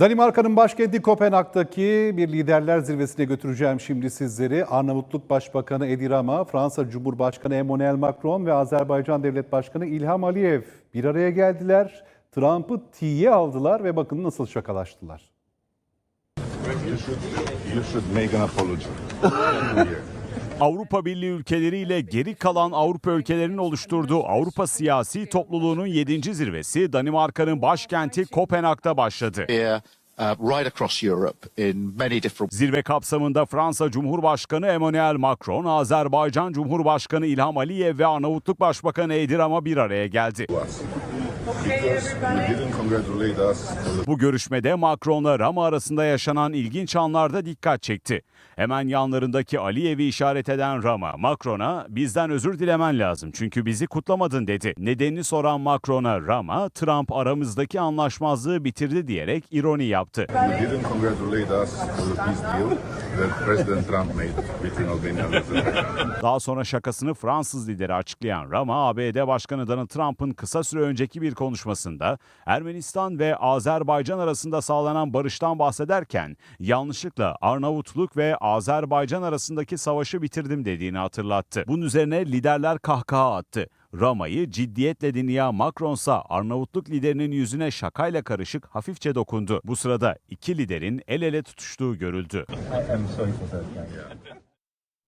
Danimarka'nın başkenti Kopenhag'daki bir liderler zirvesine götüreceğim şimdi sizleri. Arnavutluk Başbakanı Edi Rama, Fransa Cumhurbaşkanı Emmanuel Macron ve Azerbaycan Devlet Başkanı İlham Aliyev bir araya geldiler. Trump'ı tiye aldılar ve bakın nasıl şakalaştılar. You should, you should make an apology. Avrupa Birliği ülkeleriyle geri kalan Avrupa ülkelerinin oluşturduğu Avrupa Siyasi Topluluğu'nun 7. zirvesi Danimarka'nın başkenti Kopenhag'da başladı. uh, Zirve kapsamında Fransa Cumhurbaşkanı Emmanuel Macron, Azerbaycan Cumhurbaşkanı İlham Aliyev ve Arnavutluk Başbakanı Edi Rama bir araya geldi. Bu görüşmede Macron'la Rama arasında yaşanan ilginç anlarda dikkat çekti. Hemen yanlarındaki Aliyev'i işaret eden Rama, Macron'a bizden özür dilemen lazım çünkü bizi kutlamadın dedi. Nedenini soran Macron'a Rama, Trump aramızdaki anlaşmazlığı bitirdi diyerek ironi yaptı. Daha sonra şakasını Fransız lideri açıklayan Rama, ABD Başkanı Donald Trump'ın kısa süre önceki bir konuşmasında Ermenistan ve Azerbaycan arasında sağlanan barıştan bahsederken yanlışlıkla Arnavutluk ve Azerbaycan arasındaki savaşı bitirdim dediğini hatırlattı. Bunun üzerine liderler kahkaha attı. Rama'yı ciddiyetle dinleyen Macron'sa Arnavutluk liderinin yüzüne şakayla karışık hafifçe dokundu. Bu sırada iki liderin el ele tutuştuğu görüldü.